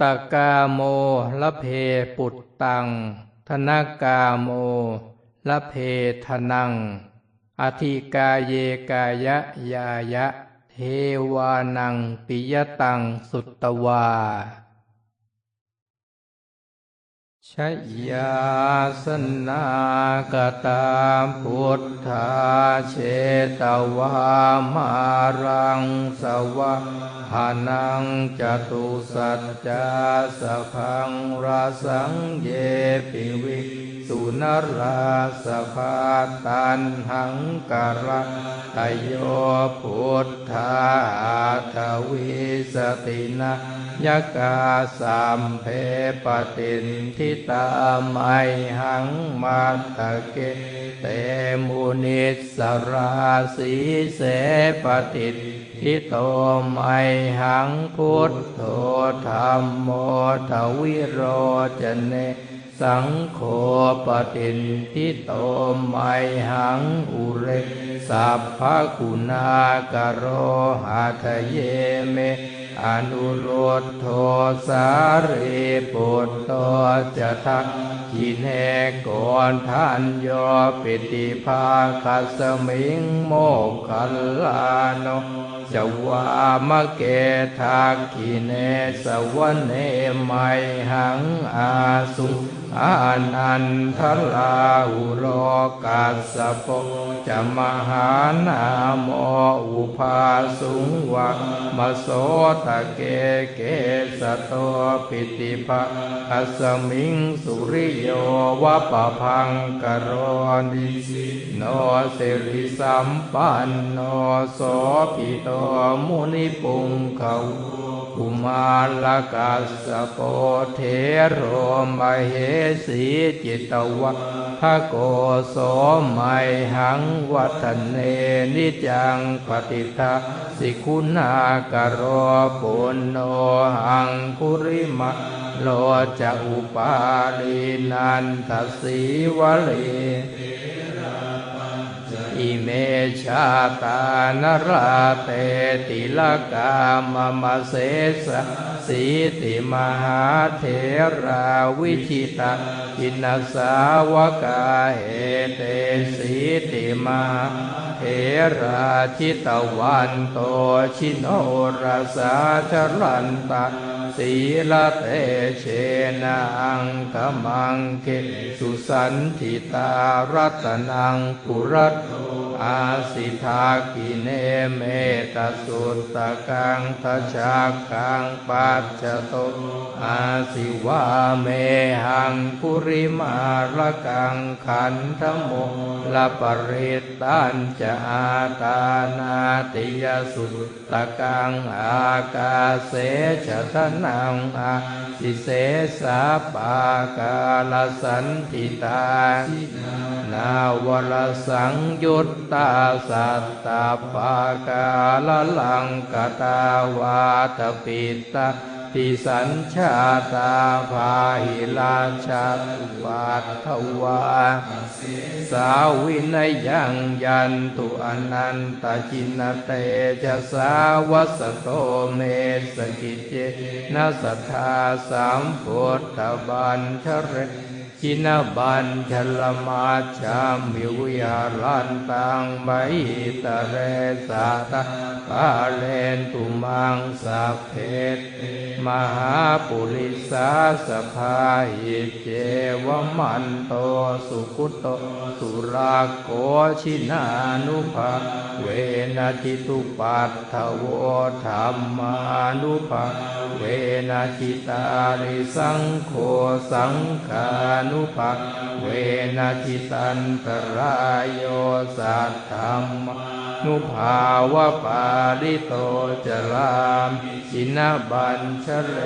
ตกาโมละเพปุตตัง ธนากาโมละเพทนัง อธิกาเยกายะยายะ เทวานังปิยตังสุตตวา ชยาสนากตาพุทธาเชตวามารังสวะหานังจตุสัจจาสพังราสังเยปิวิ สุนราสภาตันหังการะตโยพุทธาทวิสตินะยกาสัมเพปตินทิตาไมหังมาตะเกเตมุนิสราสีเสปติทิโตไมหังพุทโธธรรมโมทวิโรจเน สังโฆปตินทิโตไมหังอุเรสัพพคุณากโรหาทะเยเม อนุโรธโทสารีปุตโตจะทักกินกอนท่านโยปิติภาคัสมิงโมกัลลาโนจวามะเกทักกิเนสวเนไมหังอาสุ อานันทลาอุโรกัสสะโปจะมหานาโมอุภาสุงวะมโสตะเกเกสะโตปิติภะคัสมิงสุริโยวะปะพังกรนิสิโนสิริสัมปันโนโสปิโตมุนิปุงเขากุมาลกัสสะโปเทโรมเหสีจิตวะภะโกโสไมหังวัฒเนนิจังปฏิทาสิคุณากโรปุณโนหังคุริมะโลจะอุปาลีนันทสีวลี อิเมชาตานราเตติลกามมเสสะสีติมหาเถราวิชิตาอินสาวกาเหเตสีติมหาเถราชิตวันโตชิโนรสาชรันตาสีลเตเชนังขมังเกสุสันทิตารัตนังปุรัต อาสิทากิเนเมตสุตตะกังทัชากังปัจจโตอาสิวาเมหังปุริมาละกังขันธโมละปริตตันจะอาตานาติยสุตตะกังอากาเสชะทนังอาสิเสสาปากาลสันติตา นาวรสังยุตตาสัตตาปากาลลังกตาวาทปิตาทิสัญชาตาภาหิลาชาตุวัตถวา สาวินยังยันตุอนันตจินเตจสาวสโตเมสกิจเจนสัทธาสามพุทธบัญชเร จินบัญชลมาชามิวิหารันตังไบตะเรสาตาปาเลนตุมังสัพเพตมหาปุริสาสภาหิเจวมันโตสุขุโตสุรากโกชินานุภาเวนะทิตุปัตถวธรรมานุภาเวนะจิตาริสังโฆสังขานุุภักเวนะทิสันตรายโยสัตธรรมนุภาวะปาริโตจรามินบัญชเล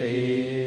ติ